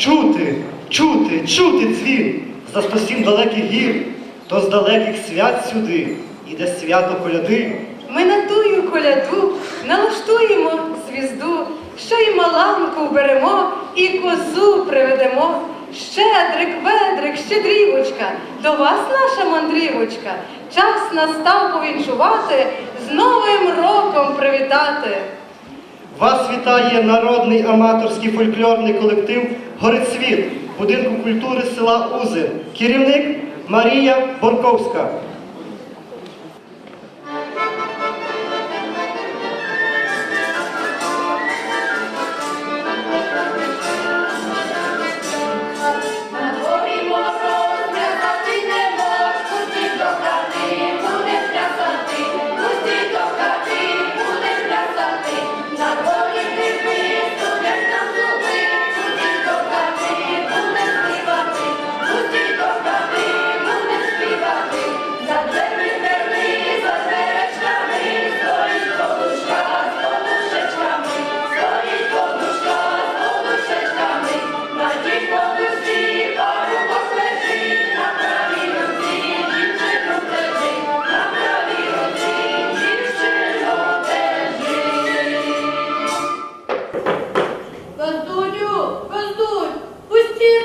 чути, чути, чути дзвін за сто далеких гір, то з далеких свят сюди іде свято коляди. Ми на тую коляду налаштуємо звізду, що й маланку вберемо, і козу приведемо. Щедрик, ведрик, щедрівочка, до вас наша мандрівочка. Час настав повінчувати, з Новим роком привітати. Вас вітає народний аматорський фольклорний колектив Горецвіт будинку культури села Узин. Керівник Марія Борковська.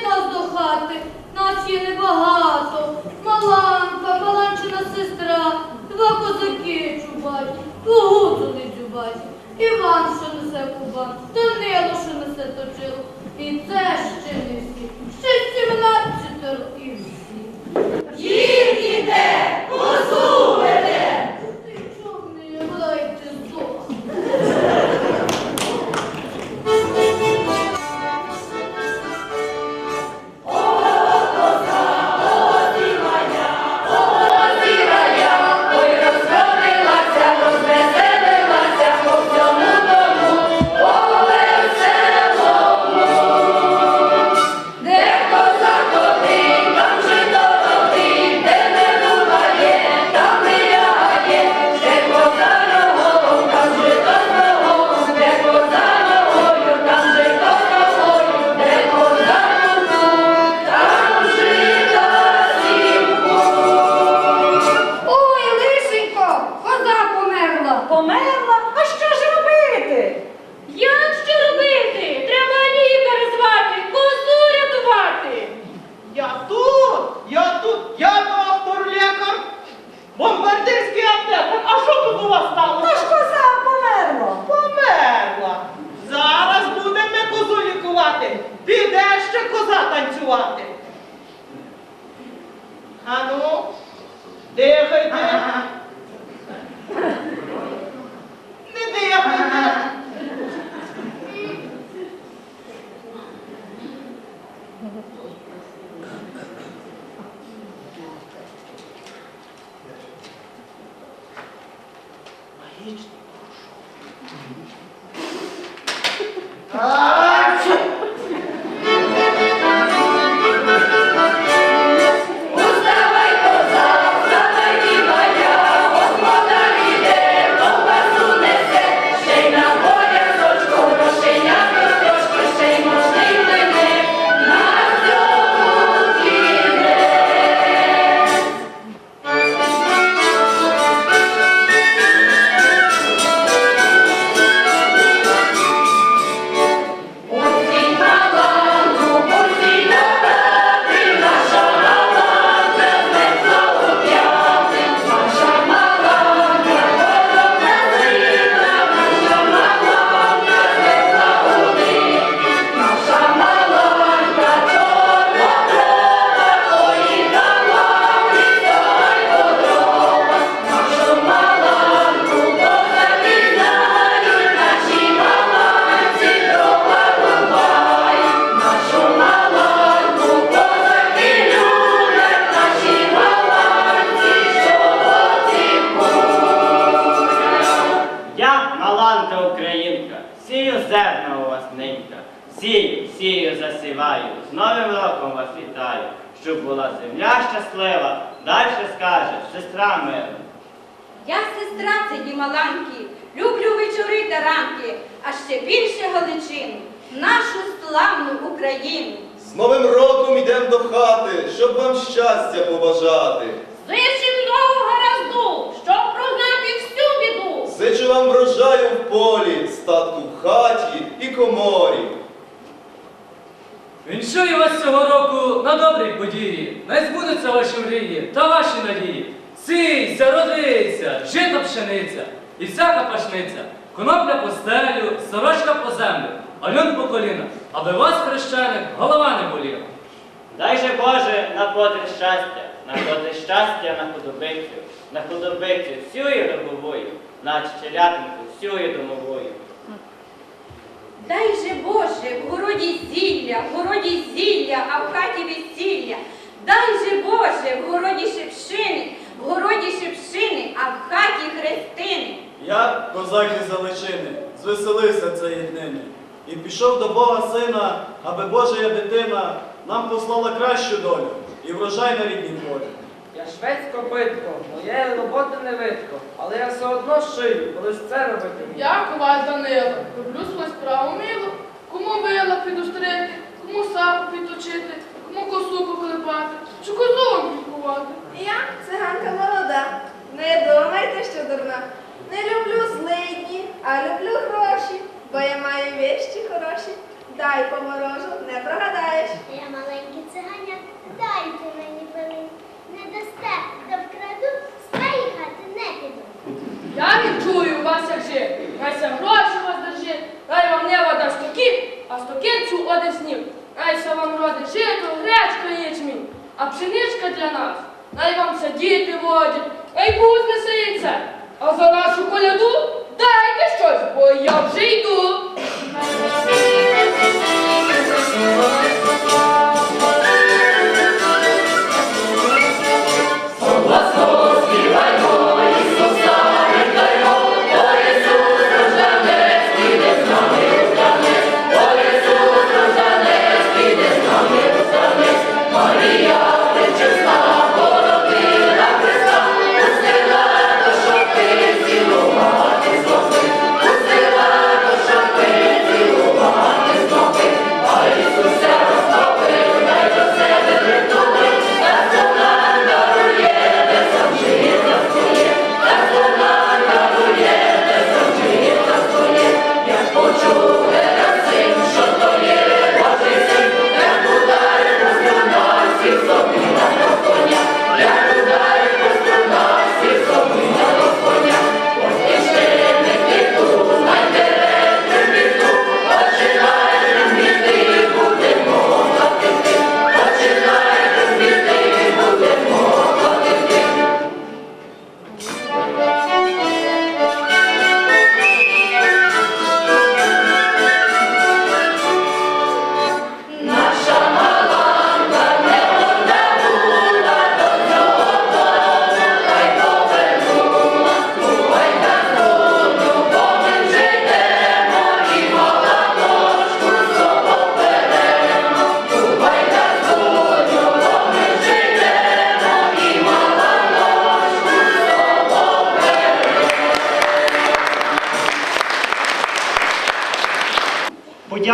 Нас до хати, нас є небагато. Маланка, маланчина сестра, два козаки чубать, гуцу не дзюбаті, Іван, що несе кубан, Данило, що несе точило. І це ще не всі, ще tylko zatańczyła. A no, dechajcie. Nie dechajcie. Magicznie. Сію, сію засіваю, з Новим роком вас вітаю, щоб була земля щаслива, далі скаже сестра мирна. Я сестра цієї маланки, люблю вечори та ранки, а ще більше Галичину, нашу славну Україну. З Новим роком йдем до хати, щоб вам щастя побажати. Зичим нову гаразду, щоб прогнати всю біду. Зичу вам врожаю в полі, статку в хаті і коморі. Віншую вас цього року на добрій події. Най збудуться ваші мрії та ваші надії. Сійся, родися, жито пшениця і всяка пашниця, конопля по стелю, сорочка по землю, а люн по коліна, аби вас, хрещеник, голова не боліла. Дай же Боже на котрі щастя, на котрі щастя на худобицю, на худобицю всюю добовою, на челятинку всюю домовою. Дай же Боже, в городі зілля, в городі зілля, а в хаті весілля. Дай же Боже, в городі шепшини, в городі шепшини, а в хаті хрестини. Я, козак із Заличини, звеселився цієї днини. І пішов до Бога сина, аби Божая дитина нам послала кращу долю і врожай на рідній полі. Я шведсько битко, моєї роботи не видко, але я все одно шию, коли ж це робити. Я вас, Данило, роблю свою справу мило. Пшеничка для нас. Най вам садіти водять, ай пусть не сається. А за нашу коляду дайте щось, бо я вже йду.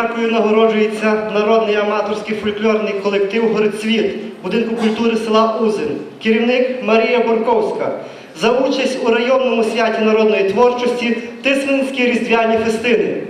Подякою нагороджується народний аматорський фольклорний колектив Горецвіт будинку культури села Узин, керівник Марія Борковська за участь у районному святі народної творчості Тисменські різдвяні фестини.